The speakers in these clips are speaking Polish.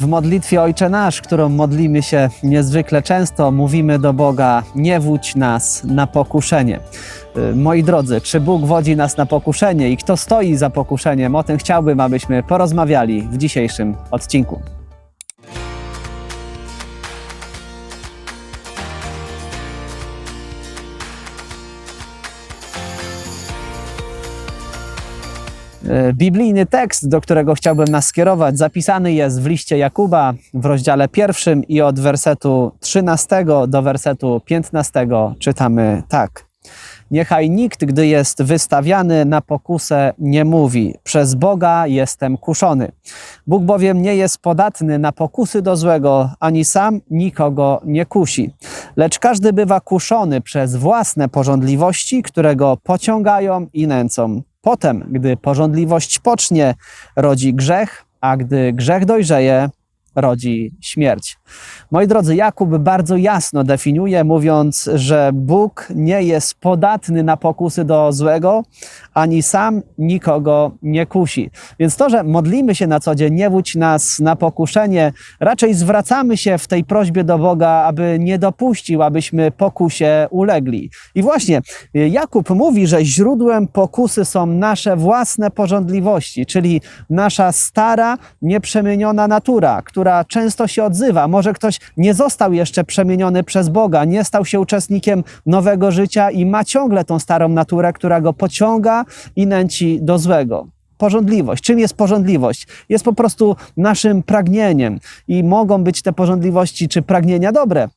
W modlitwie Ojcze Nasz, którą modlimy się niezwykle często, mówimy do Boga: Nie wódź nas na pokuszenie. Y, Moi drodzy, czy Bóg wodzi nas na pokuszenie i kto stoi za pokuszeniem? O tym chciałbym, abyśmy porozmawiali w dzisiejszym odcinku. Biblijny tekst, do którego chciałbym nas skierować, zapisany jest w liście Jakuba w rozdziale pierwszym i od wersetu 13 do wersetu 15 czytamy tak. Niechaj nikt, gdy jest wystawiany na pokusę, nie mówi: Przez Boga jestem kuszony. Bóg bowiem nie jest podatny na pokusy do złego, ani sam nikogo nie kusi. Lecz każdy bywa kuszony przez własne porządliwości, które go pociągają i nęcą. Potem, gdy porządliwość pocznie, rodzi grzech, a gdy grzech dojrzeje, rodzi śmierć. Moi drodzy, Jakub bardzo jasno definiuje, mówiąc, że Bóg nie jest podatny na pokusy do złego, ani sam nikogo nie kusi. Więc to, że modlimy się na co dzień, nie wódź nas na pokuszenie, raczej zwracamy się w tej prośbie do Boga, aby nie dopuścił, abyśmy pokusie ulegli. I właśnie Jakub mówi, że źródłem pokusy są nasze własne porządliwości, czyli nasza stara, nieprzemieniona natura, która często się odzywa. Może ktoś nie został jeszcze przemieniony przez Boga, nie stał się uczestnikiem nowego życia i ma ciągle tą starą naturę, która go pociąga i nęci do złego. Porządliwość. Czym jest porządliwość? Jest po prostu naszym pragnieniem i mogą być te porządliwości czy pragnienia dobre,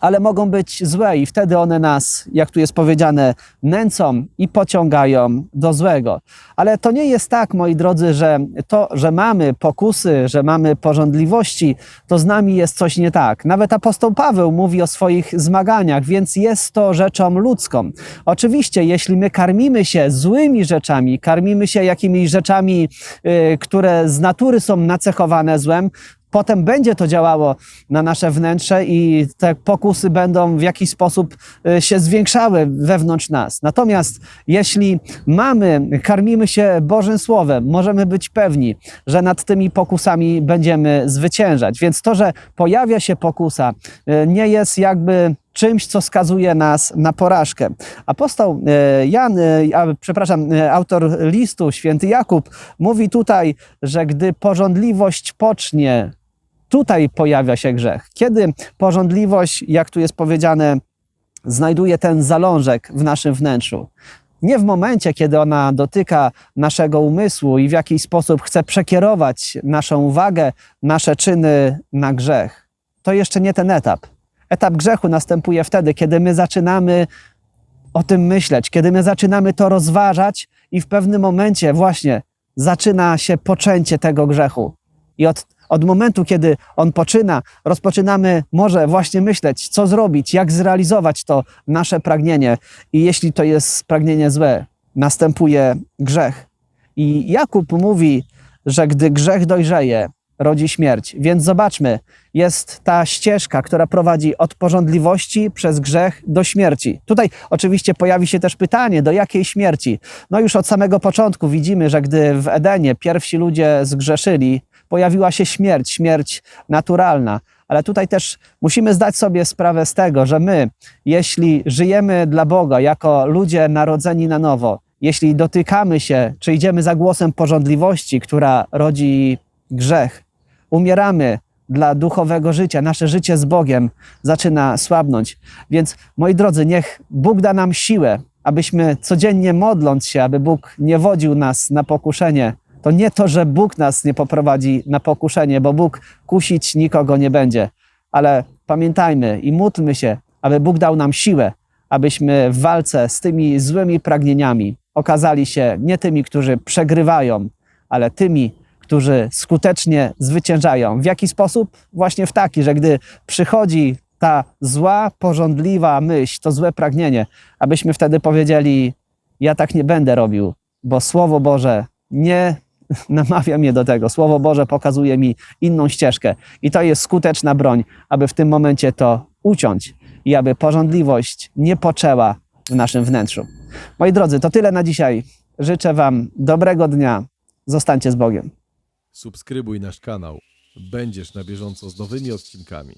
ale mogą być złe i wtedy one nas, jak tu jest powiedziane, nęcą i pociągają do złego. Ale to nie jest tak, moi drodzy, że to, że mamy pokusy, że mamy porządliwości, to z nami jest coś nie tak. Nawet apostoł Paweł mówi o swoich zmaganiach, więc jest to rzeczą ludzką. Oczywiście, jeśli my karmimy się złymi rzeczami, karmimy się jakimiś rzeczami, y, które z natury są nacechowane złem, potem będzie to działało na nasze wnętrze i te pokusy będą w jakiś sposób y, się zwiększały wewnątrz nas. Natomiast jeśli mamy, karmimy się Bożym Słowem, możemy być pewni, że nad tymi pokusami będziemy zwyciężać. Więc to, że pojawia się pokusa, y, nie jest jakby czymś, co skazuje nas na porażkę. Apostoł e, Jan, przepraszam, autor listu, święty Jakub, mówi tutaj, że gdy porządliwość pocznie, tutaj pojawia się grzech. Kiedy porządliwość, jak tu jest powiedziane, znajduje ten zalążek w naszym wnętrzu. Nie w momencie, kiedy ona dotyka naszego umysłu i w jakiś sposób chce przekierować naszą uwagę, nasze czyny na grzech. To jeszcze nie ten etap. Etap grzechu następuje wtedy, kiedy my zaczynamy o tym myśleć, kiedy my zaczynamy to rozważać i w pewnym momencie właśnie zaczyna się poczęcie tego grzechu. I od, od momentu, kiedy on poczyna, rozpoczynamy może właśnie myśleć, co zrobić, jak zrealizować to nasze pragnienie. I jeśli to jest pragnienie złe, następuje grzech. I Jakub mówi, że gdy grzech dojrzeje, rodzi śmierć. Więc zobaczmy, jest ta ścieżka, która prowadzi od porządliwości przez grzech do śmierci. Tutaj oczywiście pojawi się też pytanie, do jakiej śmierci? No już od samego początku widzimy, że gdy w Edenie pierwsi ludzie zgrzeszyli, pojawiła się śmierć, śmierć naturalna. Ale tutaj też musimy zdać sobie sprawę z tego, że my, jeśli żyjemy dla Boga jako ludzie narodzeni na nowo, jeśli dotykamy się, czy idziemy za głosem porządliwości, która rodzi grzech, umieramy dla duchowego życia, nasze życie z Bogiem zaczyna słabnąć. Więc moi drodzy, niech Bóg da nam siłę, abyśmy codziennie modląc się, aby Bóg nie wodził nas na pokuszenie. To nie to, że Bóg nas nie poprowadzi na pokuszenie, bo Bóg kusić nikogo nie będzie. Ale pamiętajmy i módlmy się, aby Bóg dał nam siłę, abyśmy w walce z tymi złymi pragnieniami okazali się nie tymi, którzy przegrywają, ale tymi, którzy skutecznie zwyciężają. W jaki sposób? Właśnie w taki, że gdy przychodzi ta zła, porządliwa myśl, to złe pragnienie, abyśmy wtedy powiedzieli: Ja tak nie będę robił, bo Słowo Boże nie namawia mnie do tego. Słowo Boże pokazuje mi inną ścieżkę. I to jest skuteczna broń, aby w tym momencie to uciąć i aby porządliwość nie poczęła w naszym wnętrzu. Moi drodzy, to tyle na dzisiaj. Życzę Wam dobrego dnia. Zostańcie z Bogiem. Subskrybuj nasz kanał. będziesz na bieżąco z nowymi odcinkami.